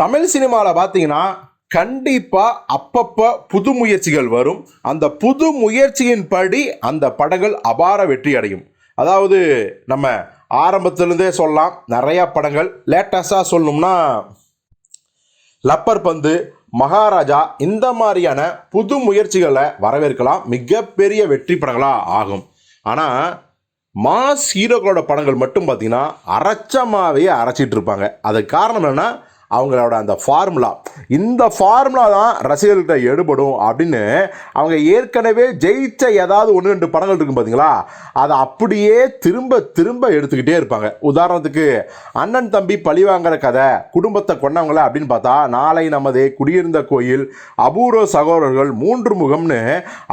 தமிழ் சினிமாவில் பார்த்தீங்கன்னா கண்டிப்பாக அப்பப்போ புது முயற்சிகள் வரும். அந்த புது முயற்சியின் படி அந்த படங்கள் அபார வெற்றி அடையும் அதாவது நம்ம ஆரம்பத்திலேருந்தே சொல்லலாம் நிறையா படங்கள். லேட்டஸ்டாக சொல்லணும்னா லப்பர் பந்து மகாராஜா இந்த மாதிரியான புது முயற்சிகளை வரவேற்கலாம். மிகப்பெரிய வெற்றி படங்களாக ஆகும். ஆனால் மாஸ் ஹீரோக்களோட படங்கள் மட்டும் பார்த்திங்கன்னா அரைச்சமாகவே அரைச்சிட்டு இருப்பாங்க. அதுக்கு காரணம் என்னென்னா அவங்களோட அந்த ஃபார்முலா இந்த ஃபார்முலா தான் ரசிகர்கள்ட்ட எடுபடும் அப்படின்னு அவங்க ஏற்கனவே ஜெயிச்ச ஏதாவது ஒன்று ரெண்டு படங்கள் இருக்கும் பார்த்தீங்களா அதை அப்படியே திரும்ப திரும்ப எடுத்துக்கிட்டே இருப்பாங்க. உதாரணத்துக்கு அண்ணன் தம்பி பழிவாங்கிற கதை குடும்பத்தை கொண்டவங்கள அப்படின்னு பார்த்தா நாளை நமது குடியிருந்த கோயில் அபூர்வ சகோதரர்கள் மூன்று முகம்னு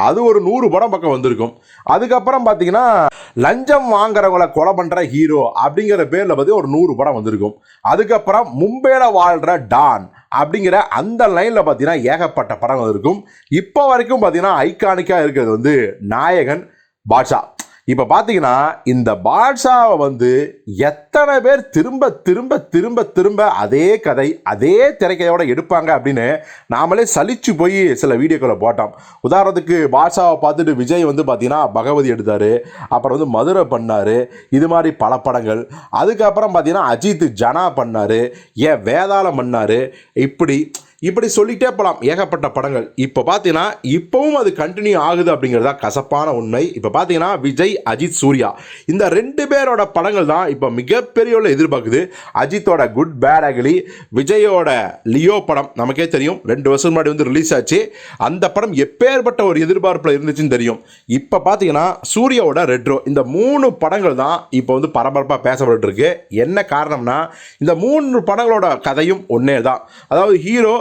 அது ஒரு நூறு படம் பக்கம் வந்திருக்கும். அதுக்கப்புறம் பார்த்தீங்கன்னா லஞ்சம் வாங்குறவங்களை கொலை பண்ணுற ஹீரோ அப்படிங்கிற பேரில் பார்த்து ஒரு நூறு படம் வந்திருக்கும். அதுக்கப்புறம் மும்பையில் வாழ்கிற டான் அப்படிங்கிற அந்த லைனில் பார்த்தீங்கன்னா ஏகப்பட்ட படங்கள் இருக்கும். இப்போ வரைக்கும் பார்த்தீங்கன்னா ஐகானிக்காக இருக்கிறது வந்து நாயகன் பாட்ஷா. இப்போ பார்த்தீங்கன்னா இந்த பாட்ஷாவை வந்து எத்தனை பேர் திரும்ப திரும்ப திரும்ப திரும்ப அதே கதை அதே திரைக்கதையோட எடுப்பாங்க அப்படின்னு நாமளே சலிச்சு போய் சில வீடியோக்களை போட்டோம். உதாரணத்துக்கு பாட்ஷாவை பார்த்துட்டு விஜய் வந்து பார்த்தீங்கன்னா பகவதி எடுத்தார் அப்புறம் வந்து மதுரை பண்ணார் இது மாதிரி பல படங்கள். அதுக்கப்புறம் பார்த்தீங்கன்னா அஜித் ஜனா பண்ணார் ஏன் வேதாளம் பண்ணார் இப்படி இப்படி சொல்லிகிட்டே போகலாம் ஏகப்பட்ட படங்கள். இப்போ பார்த்தீங்கன்னா இப்போவும் அது கண்டினியூ ஆகுது அப்படிங்கிறதா கசப்பான உண்மை. இப்போ பார்த்தீங்கன்னா விஜய் அஜித் சூர்யா. இந்த ரெண்டு பேரோட படங்கள் தான் இப்போ மிகப்பெரிய எதிர்பார்க்குது. அஜித்தோட குட் பேட் அகலி விஜயோட லியோ படம் நமக்கே தெரியும். ரெண்டு வருஷம் முன்னாடி வந்து ரிலீஸ் ஆச்சு. அந்த படம் எப்பேற்பட்ட ஒரு எதிர்பார்ப்பில் இருந்துச்சுன்னு தெரியும். இப்போ பார்த்தீங்கன்னா சூர்யாவோட ரெட்ரோ இந்த மூணு படங்கள் தான் இப்போ வந்து பரபரப்பாக பேசப்பட்டு இருக்கு என்ன காரணம்னா இந்த மூணு படங்களோட கதையும் ஒன்றே தான். அதாவது ஹீரோ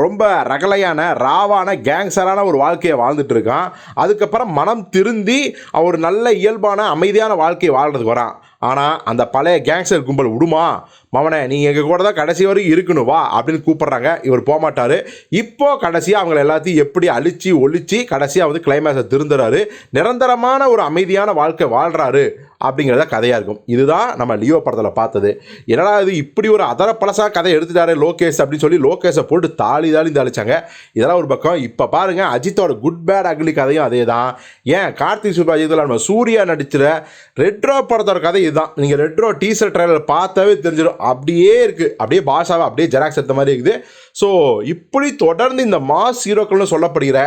ரொம்ப ரகலையான ராவான கேங்ஸரான ஒரு வாழ்க்கையை வாழ்ந்துட்டு இருக்கான். அதுக்கப்புறம் மனம் திருந்தி அவர் நல்ல இயல்பான அமைதியான வாழ்க்கையை வாழ்றதுக்கு வரான். ஆனால் அந்த பழைய கேங்ஸ்டர் கும்பல் விடுமா? மவனே நீ எங்கள் கூட தான் கடைசி வரைக்கும் இருக்கணும் வா அப்படின்னு கூப்பிட்றாங்க. இவர் போகமாட்டார். இப்போது இப்போ கடைசியாக அவங்கள எல்லாத்தையும் எப்படி அழிச்சு ஒழிச்சு கடைசியாக வந்து கிளைமேக்ஸை திருந்துறாரு. நிரந்தரமான ஒரு அமைதியான வாழ்க்கை வாழ்கிறாரு அப்படிங்கிறத கதையாக இருக்கும். இதுதான் நம்ம லியோ படத்தில் பார்த்தது. என்னடா இது இப்படி ஒரு அதர பழசாக கதை எடுத்துட்டாரு லோகேஷ் அப்படின்னு சொல்லி லோகேஷை போட்டு தாளி தாளி தாளிச்சாங்க இதெல்லாம் ஒரு பக்கம். இப்போ பாருங்க அஜித்தோட குட் பேட் அக்லி கதையும் அதே தான் ஏன்? கார்த்திக் சூப்பர் அஜித்தில் நம்ம சூர்யா நடிச்சிட ரெட்ரோ படத்தோட கதை இதுதான். நீங்கள் ரெட்ரோ டீசர் ட்ரைலர் பார்த்தாவே தெரிஞ்சிடும். அப்படியே இருக்குது அப்படியே பாஷாவை அப்படியே ஜெராக்ஸ் எடுத்த மாதிரி இருக்குது. ஸோ இப்படி தொடர்ந்து இந்த மாஸ் ஹீரோக்கள்னு சொல்லப்படுகிற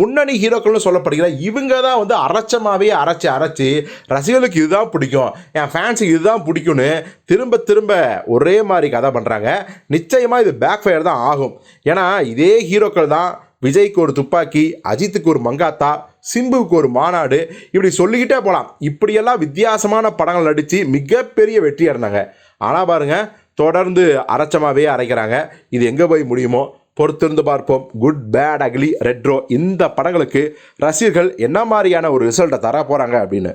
முன்னணி ஹீரோக்கள்னு சொல்லப்படுகிற இவங்க தான் வந்து அரைச்சமாகவே அரைச்சி அரைச்சி ரசிகர்களுக்கு இதுதான் பிடிக்கும். என் ஃபேன்ஸுக்கு இதுதான் பிடிக்கும்னு திரும்ப திரும்ப ஒரே மாதிரி கதை பண்ணுறாங்க நிச்சயமாக இது பேக் ஃபயர் தான் ஆகும். ஏன்னா இதே ஹீரோக்கள் தான் விஜய்க்கு ஒரு துப்பாக்கி அஜித்துக்கு ஒரு மங்காத்தா சிம்புவுக்கு ஒரு மாநாடு இப்படி சொல்லிக்கிட்டே போகலாம் இப்படியெல்லாம் வித்தியாசமான படங்கள் நடித்து மிகப்பெரிய வெற்றி அடைந்தாங்க ஆனால் பாருங்கள் தொடர்ந்து அரைச்சமாகவே அரைக்கிறாங்க. இது எங்கே போய் முடியுமோ? பொறுத்திருந்து பார்ப்போம். குட் பேட் அக்லி ரெட்ரோ இந்த படங்களுக்கு ரசிகர்கள் என்ன மாதிரியான ஒரு ரிசல்ட்டை தர போகிறாங்க அப்படின்னு.